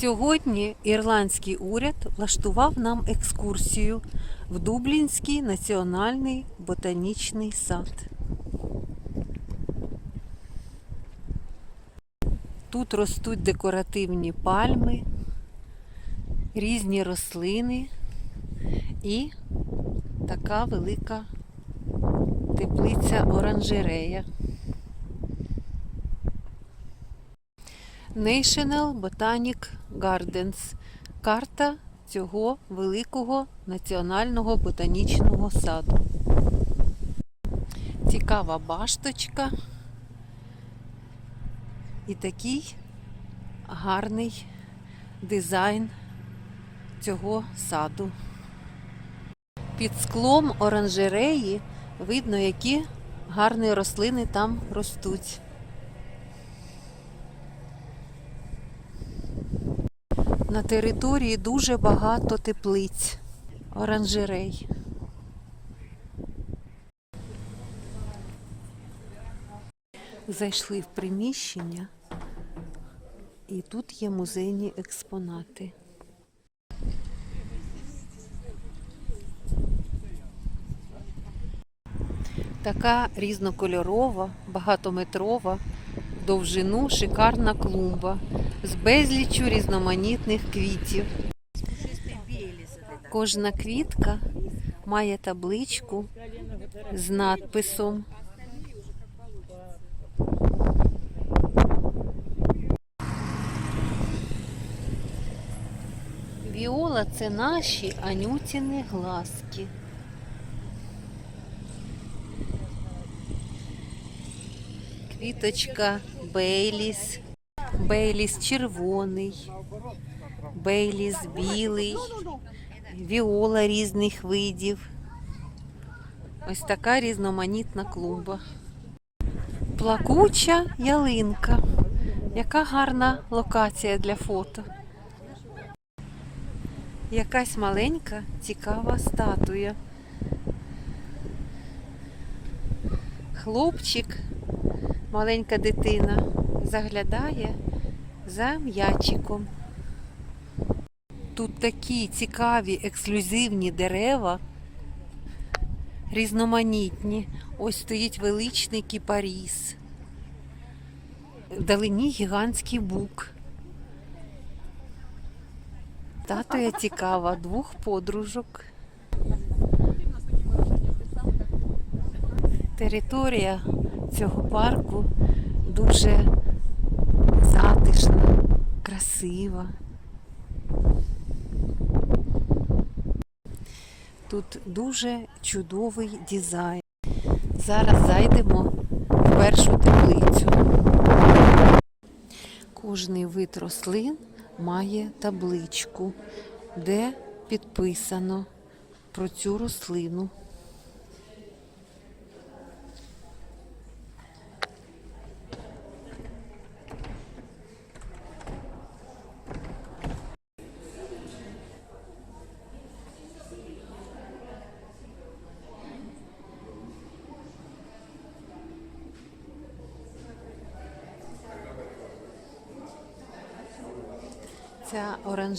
Сьогодні ірландський уряд влаштував нам екскурсію в Дублінський національний ботанічний сад. Тут ростуть декоративні пальми, різні рослини і така велика теплиця оранжерея. National Botanic Gardens – карта цього великого національного ботанічного саду. Цікава башточка і такий гарний дизайн цього саду. Під склом оранжереї видно, які гарні рослини там ростуть. На території дуже багато теплиць, оранжерей. Зайшли в приміщення, і тут є музейні експонати. Така різнокольорова, багатометрова, довжину шикарна клумба з безліччю різноманітних квітів. Кожна квітка має табличку з надписом. Віола це наші анютіни глазки. Квіточка Бейліс, Бейліс червоний, Бейліс білий, віола різних видів. Ось така різноманітна клумба. Плакуча ялинка. Яка гарна локація для фото. Якась маленька цікава статуя. Хлопчик, маленька дитина, заглядає за м'ячиком. Тут такі цікаві ексклюзивні дерева, різноманітні. Ось стоїть величний кіпаріс. Вдалині гігантський бук. Статуя цікава, двох подружок. Територія цього парку дуже затишна, красива. Тут дуже чудовий дизайн. Зараз зайдемо в першу теплицю. Кожний вид рослин має табличку, де підписано про цю рослину.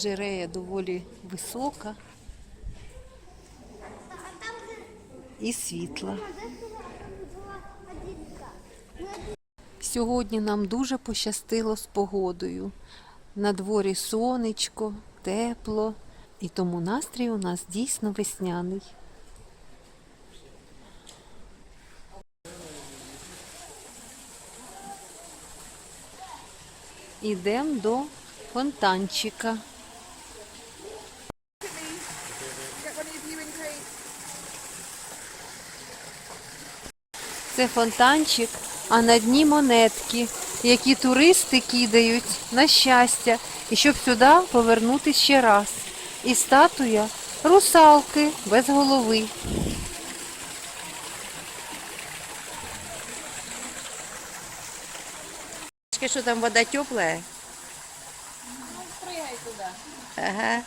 Оранжерея доволі висока і світла. Сьогодні нам дуже пощастило з погодою. На дворі сонечко, тепло, і тому настрій у нас дійсно весняний. Ідемо до фонтанчика. Це фонтанчик, а на дні монетки, які туристи кидають на щастя, і щоб сюди повернути ще раз. І статуя русалки без голови. Что там вода теплая? Пригай туди. Ага.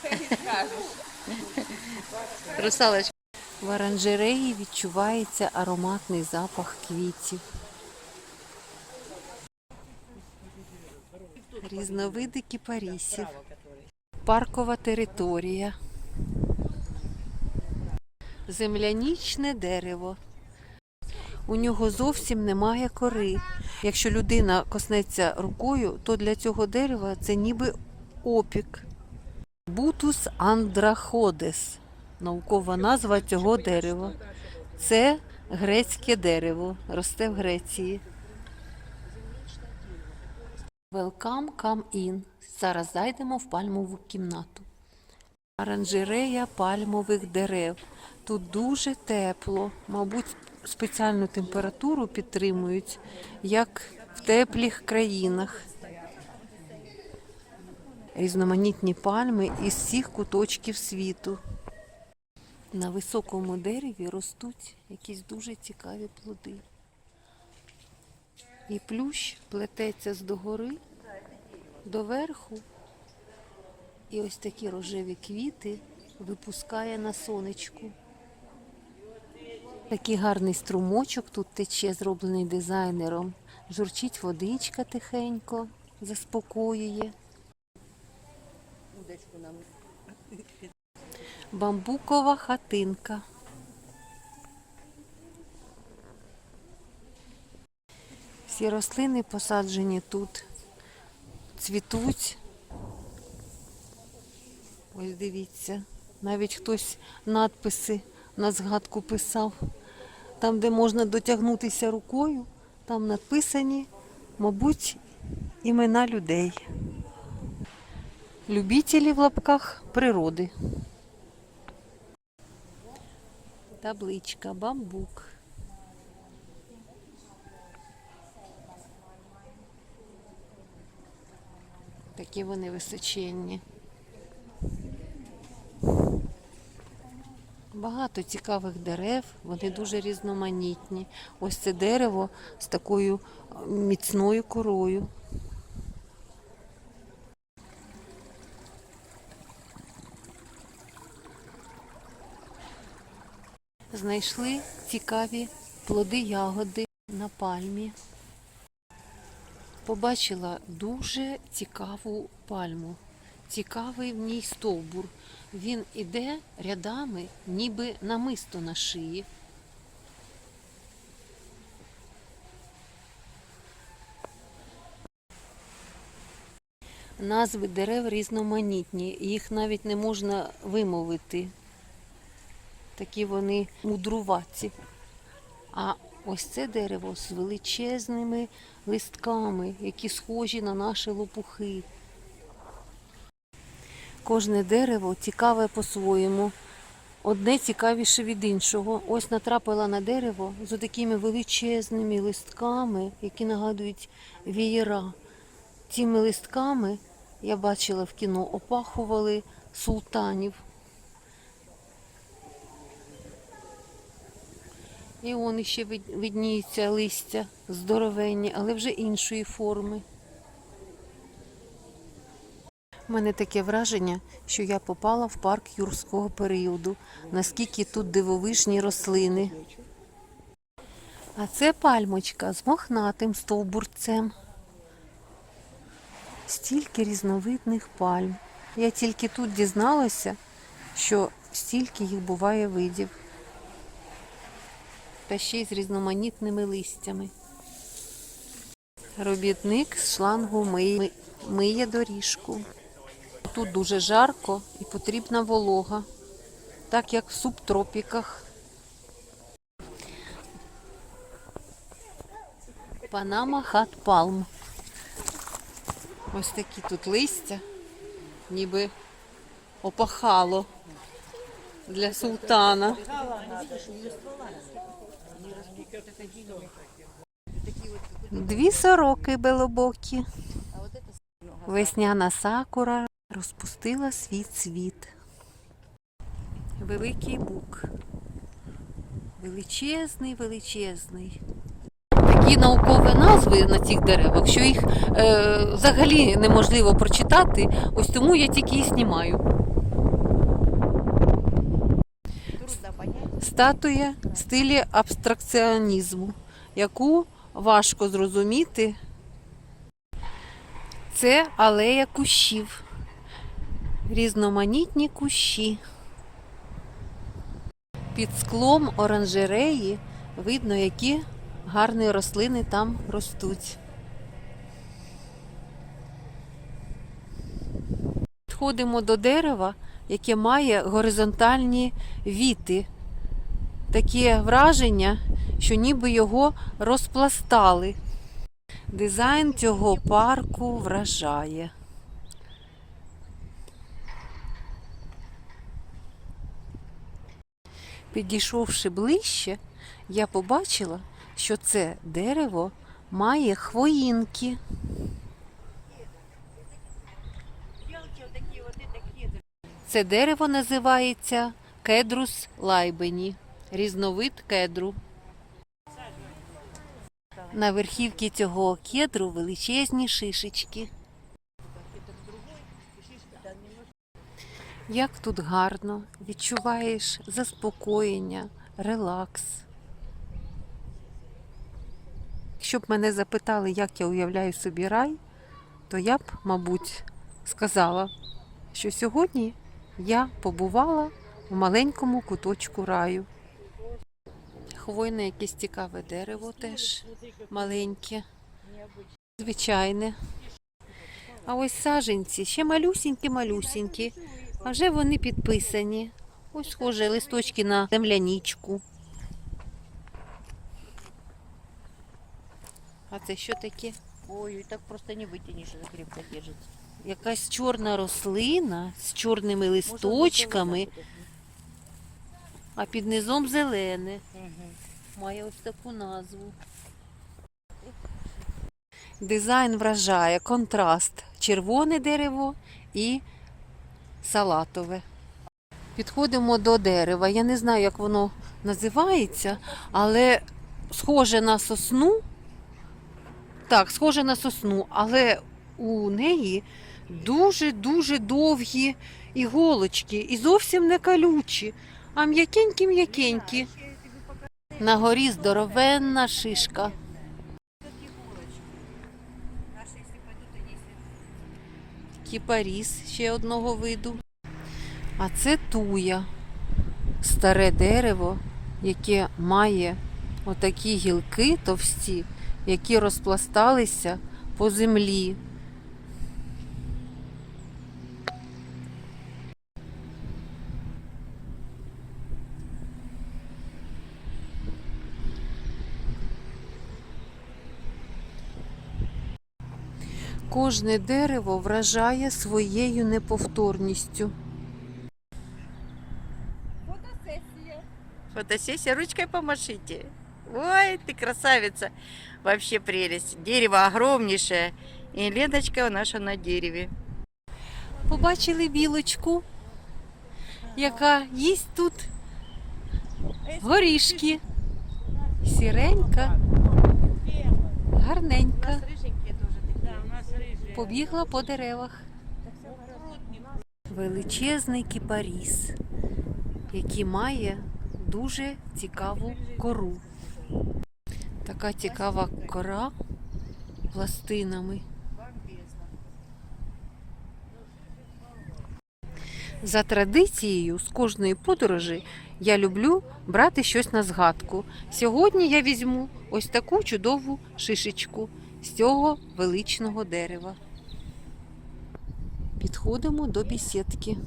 Русалочка. В оранжереї відчувається ароматний запах квітів. Різновиди кіпарісів. паркова територія. Землянічне дерево. У нього зовсім немає кори. Якщо людина коснеться рукою, то для цього дерева це ніби опік. Бутус андраходес наукова назва цього дерева. Це грецьке дерево, росте в Греції. Welcome, come in. Зараз зайдемо в пальмову кімнату. Оранжерея пальмових дерев. Тут дуже тепло. Мабуть, спеціальну температуру підтримують, як в теплих країнах. Різноманітні пальми із всіх куточків світу. На високому дереві ростуть якісь дуже цікаві плоди. І плющ плететься з догори до верху. І ось такі рожеві квіти випускає на сонечку. Такий гарний струмочок тут тече, зроблений дизайнером. Журчить водичка тихенько, заспокоює. Бамбукова хатинка. Всі рослини посаджені тут, цвітуть. Ось дивіться, навіть хтось надписи на згадку писав. Там, де можна дотягнутися рукою, там написані, мабуть, імена людей. Любителі в лапках природи. Табличка, бамбук. Такі вони височенні. Багато цікавих дерев, вони дуже різноманітні. Ось це дерево з такою міцною корою. Знайшли цікаві плоди ягоди на пальмі. Побачила дуже цікаву пальму. Цікавий в ній стовбур. Він іде рядами, ніби намисто на шиї. Назви дерев різноманітні, їх навіть не можна вимовити. Такі вони мудруваті. А ось це дерево з величезними листками, які схожі на наші лопухи. Кожне дерево цікаве по-своєму. Одне цікавіше від іншого. Ось натрапила на дерево з такими величезними листками, які нагадують вієра. Цими листками я бачила в кіно, опахували султанів. І он вид- видніється листя здоровенні, але вже іншої форми. У мене таке враження, що я попала в парк юрського періоду, наскільки тут дивовижні рослини. А це пальмочка з мохнатим стовбурцем. Стільки різновидних пальм. Я тільки тут дізналася, що стільки їх буває видів. Та ще й з різноманітними листями. Робітник з шлангу миє, миє доріжку. Тут дуже жарко і потрібна волога, так як в субтропіках. Панама хат палм. Ось такі тут листя, ніби опахало для султана. Дві сороки белобокі. Весняна сакура розпустила свій цвіт. Великий бук. Величезний, величезний. Такі наукові назви на цих деревах, що їх е, взагалі неможливо прочитати, ось тому я тільки їх знімаю. Статуя в стилі абстракціонізму, яку важко зрозуміти. Це алея кущів. різноманітні кущі. Під склом оранжереї видно, які гарні рослини там ростуть. Підходимо до дерева, яке має горизонтальні віти. Таке враження, що ніби його розпластали. Дизайн цього парку вражає. Підійшовши ближче, я побачила, що це дерево має хвоїнки. Це дерево називається кедрус лайбені, різновид кедру. На верхівці цього кедру величезні шишечки. Як тут гарно, відчуваєш заспокоєння, релакс. Якщо б мене запитали, як я уявляю собі рай, то я б, мабуть, сказала, що сьогодні я побувала у маленькому куточку раю. Хвойне якесь цікаве дерево теж маленьке, звичайне. А ось саженці ще малюсінькі-малюсінькі, а вже вони підписані. Ось схоже листочки на землянічку. А це що таке? Ой, так просто не вытянешь, это крепко держится. Якась чорна рослина з чорними листочками, а під низом зелене. Має ось таку назву. Дизайн вражає контраст червоне дерево і салатове. Підходимо до дерева. Я не знаю, як воно називається, але схоже на сосну. Так, схоже на сосну, але у неї дуже-дуже довгі іголочки і зовсім не колючі, а м'якенькі-м'якенькі. На горі здоровенна шишка. Кіпаріс ще одного виду. А це туя. Старе дерево, яке має отакі гілки товсті, які розпласталися по землі. Кожне дерево вражає своєю неповторністю. Фотосессия, ручкой помашите. Ой, ты красавица. Вообще прелесть. Дерево огромнейшее. И ленточка наша на дереве. Побачили білочку, яка їсть тут горішки. Сіренька, гарненька. Побігла по деревах. Величезний кіпаріс, який має дуже цікаву кору. Така цікава кора пластинами. За традицією з кожної подорожі я люблю брати щось на згадку. Сьогодні я візьму ось таку чудову шишечку з цього величного дерева. Підходимо до бісідки.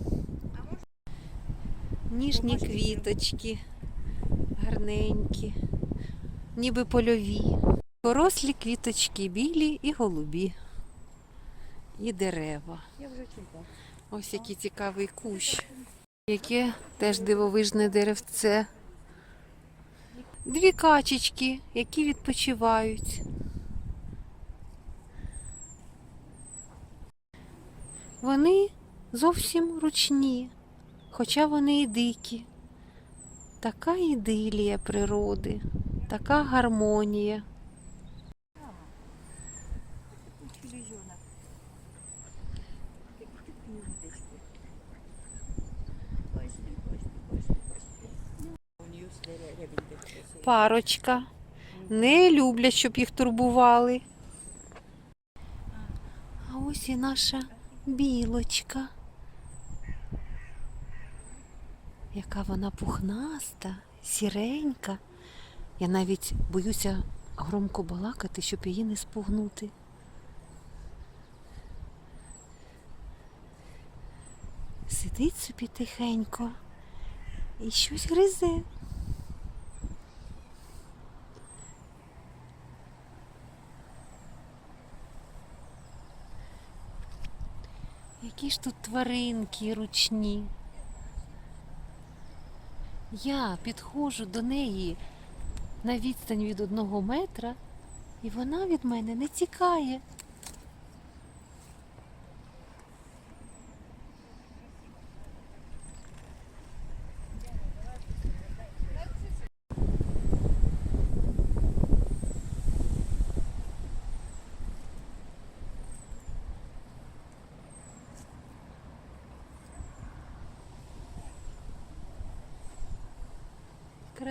Ніжні квіточки, гарненькі, ніби польові. Порослі квіточки білі і голубі. І дерева. Ось який цікавий кущ. Яке теж дивовижне деревце. Дві качечки, які відпочивають. Вони зовсім ручні, хоча вони і дикі. Така ідилія природи, така гармонія. Парочка. Не люблять, щоб їх турбували. А ось і наша білочка, яка вона пухнаста, сіренька. Я навіть боюся громко балакати, щоб її не спугнути. Сидить собі тихенько і щось гризе. Які ж тут тваринки ручні. Я підходжу до неї на відстань від одного метра, і вона від мене не тікає.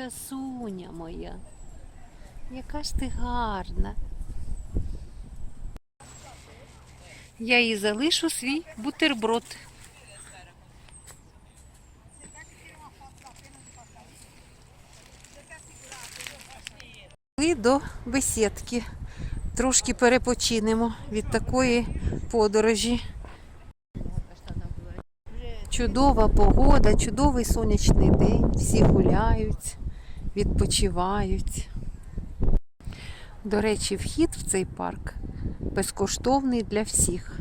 Красуня моя, яка ж ти гарна. Я їй залишу свій бутерброд. Ми до бесідки. Трошки перепочинемо від такої подорожі. Чудова погода, чудовий сонячний день. Всі гуляють, відпочивають. До речі, вхід в цей парк безкоштовний для всіх.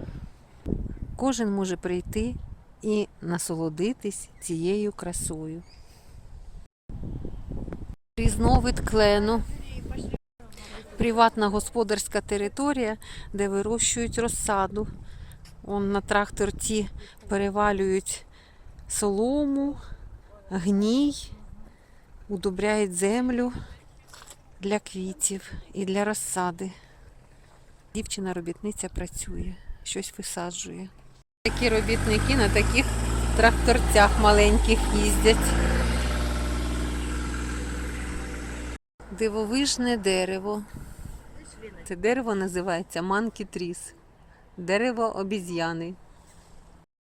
Кожен може прийти і насолодитись цією красою. Різновид клену. Приватна господарська територія, де вирощують розсаду. Он на тракторці перевалюють солому, гній, удобряють землю для квітів і для розсади. Дівчина-робітниця працює, щось висаджує. Такі робітники на таких тракторцях маленьких їздять. Дивовижне дерево. Це дерево називається манкі-тріс. Дерево обіз'яни.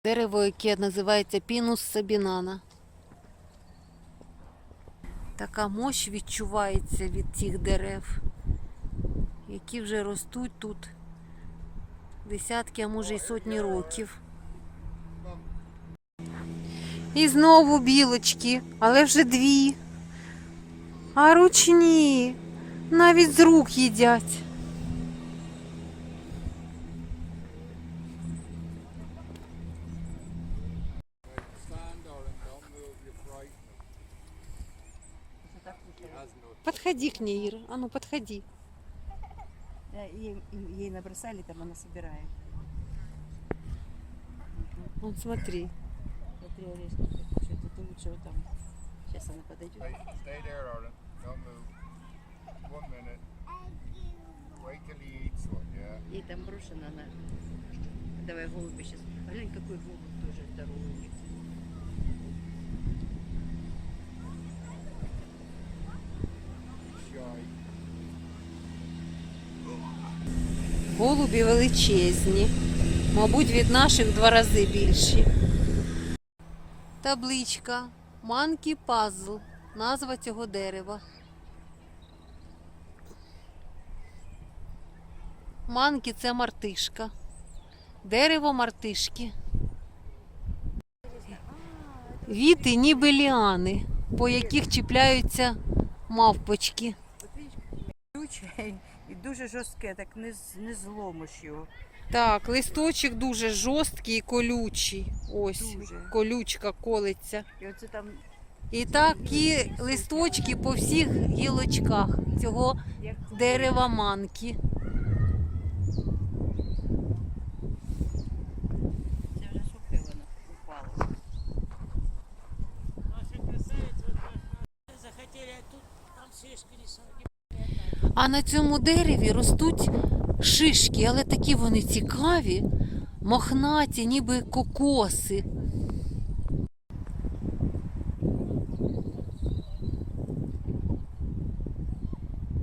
Дерево, яке називається пінус сабінана. Така мощ відчувається від цих дерев, які вже ростуть тут десятки, а може й сотні років. І знову білочки, але вже дві. А ручні навіть з рук їдять. Подходи к ней, Ира. А ну подходи. Да, ей, ей набросали, там она собирает. Вон смотри. Смотри, орешки, что тут лучше вот там. Сейчас она подойдет. Stay, stay there, darling. Don't move. One minute. Wait till he eats one, yeah? Ей там брошена она. Давай голубя сейчас. Глянь, какой голубь тоже здоровый. Голубі величезні. Мабуть, від наших два рази більші. Табличка. Манкі пазл. Назва цього дерева. Манкі це мартишка. Дерево мартишки. Віти ніби ліани, по яких чіпляються мавпочки. І дуже жорстке, так не, не зломиш його. Так, листочок дуже жорсткий і колючий. Ось, Дуже. колючка колиться. І оце там І такі листочки по всіх гілочках цього як дерева манки. це вже сухе воно упало. Захотели, а тут там шишки рисовали. А на цьому дереві ростуть шишки, але такі вони цікаві, мохнаті, ніби кокоси.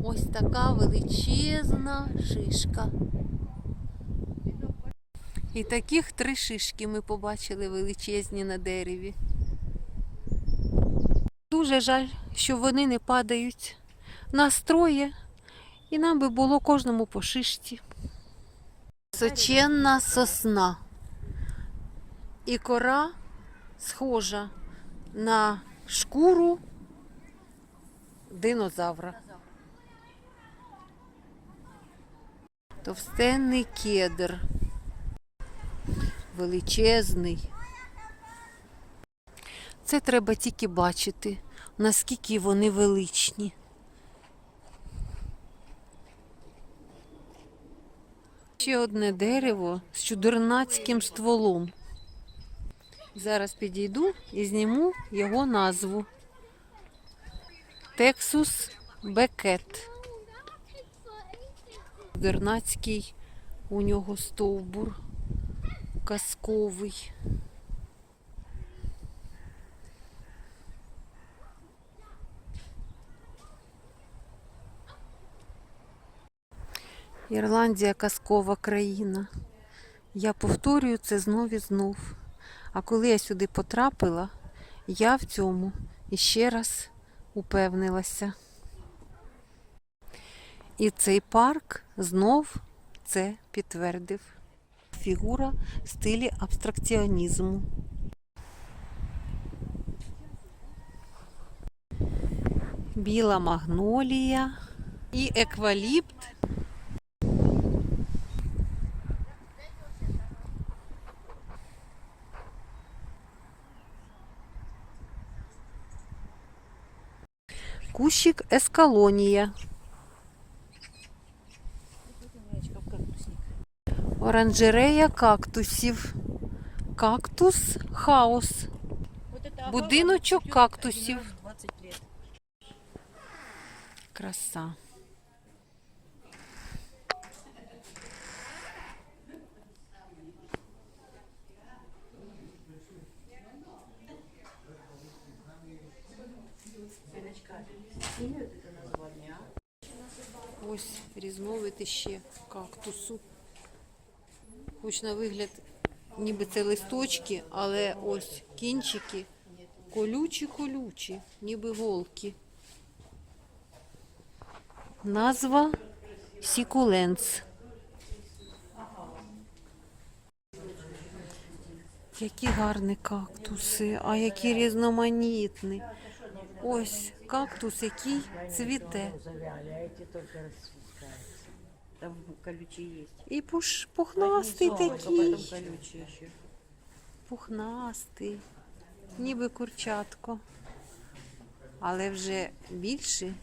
Ось така величезна шишка. І таких три шишки ми побачили величезні на дереві. Дуже жаль, що вони не падають. Нас троє, і нам би було кожному по шишці. Височенна сосна. І кора схожа на шкуру динозавра. Товстенний кедр. Величезний. Це треба тільки бачити, наскільки вони величні. Ще одне дерево з чудернацьким стволом. Зараз підійду і зніму його назву. Тексус Бекет. Чудернацький у нього стовбур казковий. Ірландія казкова країна. Я повторюю це знов і знов. А коли я сюди потрапила, я в цьому іще раз упевнилася. І цей парк знов це підтвердив. Фігура в стилі абстракціонізму. Біла магнолія і екваліпт Кущик ескалонія. Оранжерея кактусів. Кактус хаос. Будиночок кактусів. Краса. Ось різновид іще кактусу. Хоч на вигляд, ніби це листочки, але ось кінчики колючі-колючі, ніби голки. Назва Сікуленс. Які гарні кактуси, а які різноманітні. Ось кактус, який цвіте. Там колючие есть. І пуш, пухнастий такий. Пухнастий, ніби курчатко. Але вже більші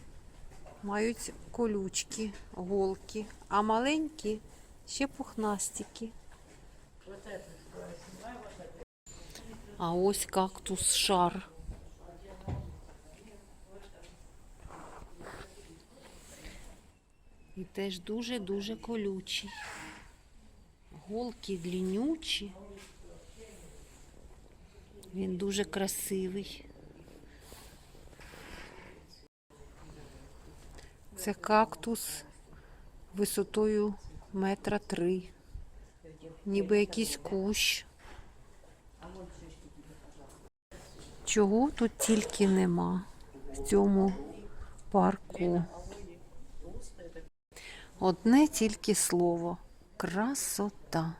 мають колючки, голки, а маленькі ще пухнастики. А ось кактус шар. І теж дуже-дуже колючий. Голки длиннючі. Він дуже красивий. Це кактус висотою метра три. Ніби якийсь кущ. Чого тут тільки нема в цьому парку. Одне тільки слово красота.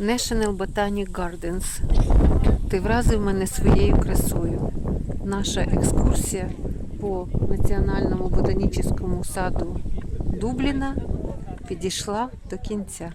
National Botanic Gardens. Ти вразив мене своєю красою. Наша екскурсія по національному ботанічному саду Дубліна підійшла до кінця.